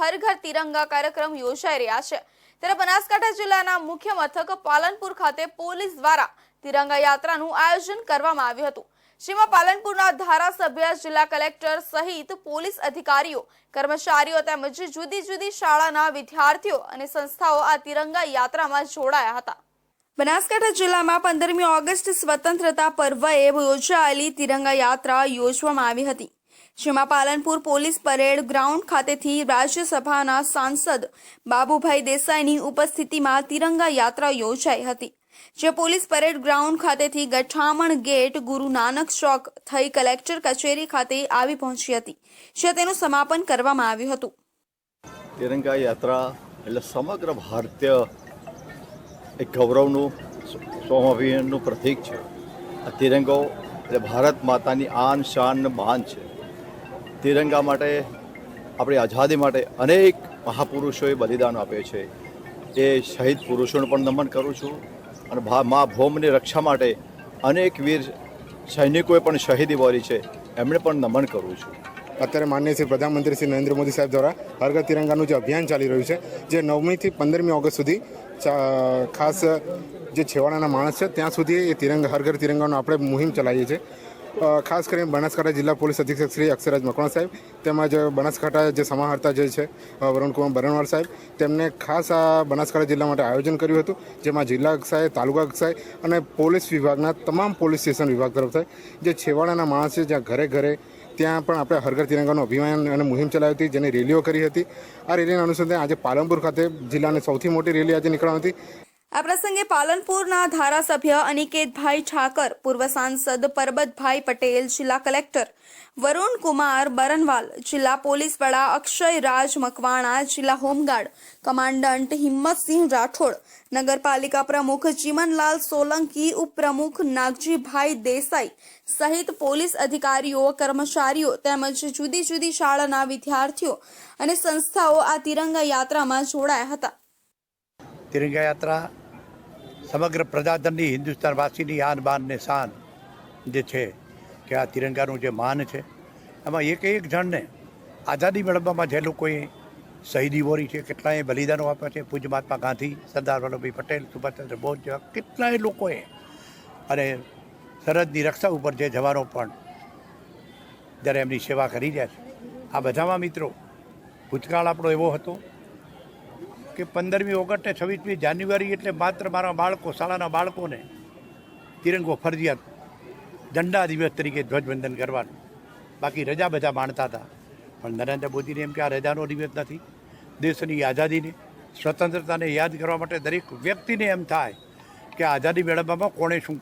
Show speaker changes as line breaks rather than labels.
હર ઘર તિરંગા કાર્યક્રમ યોજાઈ રહ્યા છે. ત્યારે બનાસકાંઠા જિલ્લાના મુખ્ય મથક પાલનપુર ખાતે પોલીસ દ્વારા તિરંગા યાત્રાનું આયોજન કરવામાં આવ્યું હતું. જેમાં પાલનપુરના ધારાસભ્ય, જિલ્લા કલેક્ટર સહિત પોલીસ અધિકારીઓ, કર્મચારીઓ તેમજ જુદી જુદી શાળાના વિદ્યાર્થીઓ અને સંસ્થાઓ આ તિરંગા યાત્રામાં જોડાયા હતા. બનાસકાંઠા જિલ્લામાં પંદરમી ઓગસ્ટ સ્વતંત્રતા પર્વએ યોજાયેલી તિરંગા યાત્રા યોજવામાં આવી હતી. જેમાં પાલનપુર પોલીસ પરેડ ગ્રાઉન્ડ ખાતેથી રાજ્યસભાના સાંસદ બાબુભાઈ દેસાઈની ઉપસ્થિતિમાં તિરંગા યાત્રા યોજાઈ હતી, જે પોલીસ પરેડ ગ્રાઉન્ડ ખાતેથી ગઠામણ ગેટ ગુરુ નાનક ચોક થઈ કલેક્ટર કચેરી ખાતે આવી પહોંચી હતી જે તેનું સમાપન કરવામાં આવ્યું હતું.
તિરંગા યાત્રા એટલે સમગ્ર ભારતીય એક ગૌરવનું સ્વાભિમાનનું પ્રતીક છે. આ તિરંગો એટલે ભારત માતાની આન શાન માન છે. તિરંગા માટે, આપણી આઝાદી માટે અનેક મહાપુરુષોએ બલિદાન આપ્યું છે. એ શહીદ પુરુષોને પણ નમન કરું છું અને ભા, મા ભૌમની રક્ષા માટે અનેક વીર સૈનિકોએ પણ શહીદી વળી છે. એમણે પણ નમન કરું છું.
અત્યારે માનનીય શ્રી પ્રધાનમંત્રી શ્રી નરેન્દ્ર મોદી સાહેબ દ્વારા હર ઘર તિરંગાનું જે અભિયાન ચાલી રહ્યું છે, જે નવમીથી પંદરમી ઓગસ્ટ સુધી ખાસ જે છેવાડાના માણસ છે, ત્યાં સુધી એ તિરંગા હર ઘર તિરંગાનો આપણે મુહિમ ચલાવીએ છીએ. ખાસ કરીને બનાસકાંઠા જિલ્લા પોલીસ અધિક્ષક શ્રી અક્ષરાજ મકવાણા સાહેબ, તેમજ બનાસકાંઠા જે સમાહર્તા જે છે વરુણકુમાર બરણવાલ સાહેબ, તેમને ખાસ આ બનાસકાંઠા જિલ્લા માટે આયોજન કર્યું હતું, જેમાં જિલ્લા કક્ષાએ, તાલુકા કક્ષાએ અને પોલીસ વિભાગના તમામ પોલીસ સ્ટેશન વિભાગ તરફથી જે છેવાડાના માણસ છે, જ્યાં ઘરે ઘરે ત્યાં પણ આપણે હરઘર તિરંગાનું અભિયાન અને મુહિમ ચલાવી હતી, જેની રેલીઓ કરી હતી. આ રેલીના અનુસંધાને આજે પાલનપુર ખાતે જિલ્લાની સૌથી મોટી રેલી આજે નીકળવાની હતી.
આ પ્રસંગે પાલનપુરના ધારાસભ્ય અનિકેતભાઈ ઠાકર, પૂર્વ સાંસદ પરબતભાઈ પટેલ, જિલ્લા કલેક્ટર વરુણ કુમાર બરનવાલ, જિલ્લા પોલીસ વડા અક્ષય રાજ મકવાણા, જિલ્લા હોમગાર્ડ કમાન્ડન્ટ હિંમતસિંહ રાઠોડ, નગરપાલિકા પ્રમુખ ચીમનલાલ સોલંકી, ઉપપ્રમુખ નાગજીભાઈ દેસાઈ સહિત પોલીસ અધિકારીઓ, કર્મચારીઓ તેમજ જુદી જુદી શાળાના વિદ્યાર્થીઓ અને સંસ્થાઓ આ તિરંગા યાત્રામાં જોડાયા હતા.
તિરંગા યાત્રા સમગ્ર પ્રજાધનની હિન્દુસ્તાનવાસીની આન બાન ને શાન જે છે કે આ તિરંગાનું જે માન છે, એમાં એક એક જણને આઝાદી મેળવવામાં જે લોકોએ શહીદી વોરી છે કેટલાય બલિદાનો આપ્યા છે, પૂજ્ય મહાત્મા ગાંધી, સરદાર વલ્લભભાઈ પટેલ, સુભાષચંદ્ર બોઝ જેવા કેટલાય લોકોએ અને સરહદની રક્ષા ઉપર જે જવાનો પણ જ્યારે એમની સેવા કરી રહ્યા છે. આ બધામાં મિત્રો ભૂતકાળ આપણો એવો હતો કે પંદરમી ઓગસ્ટે છવ્વીસમી જાન્યુઆરી એટલે માત્ર મારા બાળકો, શાળાના બાળકોને તિરંગો, ફરજિયાત ઝંડા દિવસ તરીકે ધ્વજવંદન કરવાનું. બાકી રજા બધા માણતા હતા. પણ નરેન્દ્ર મોદીને એમ કે આ રજાનો દિવસ નથી. દેશની આઝાદીને, સ્વતંત્રતાને યાદ કરવા માટે દરેક વ્યક્તિને એમ થાય કે આઝાદી મેળવવામાં કોણે શું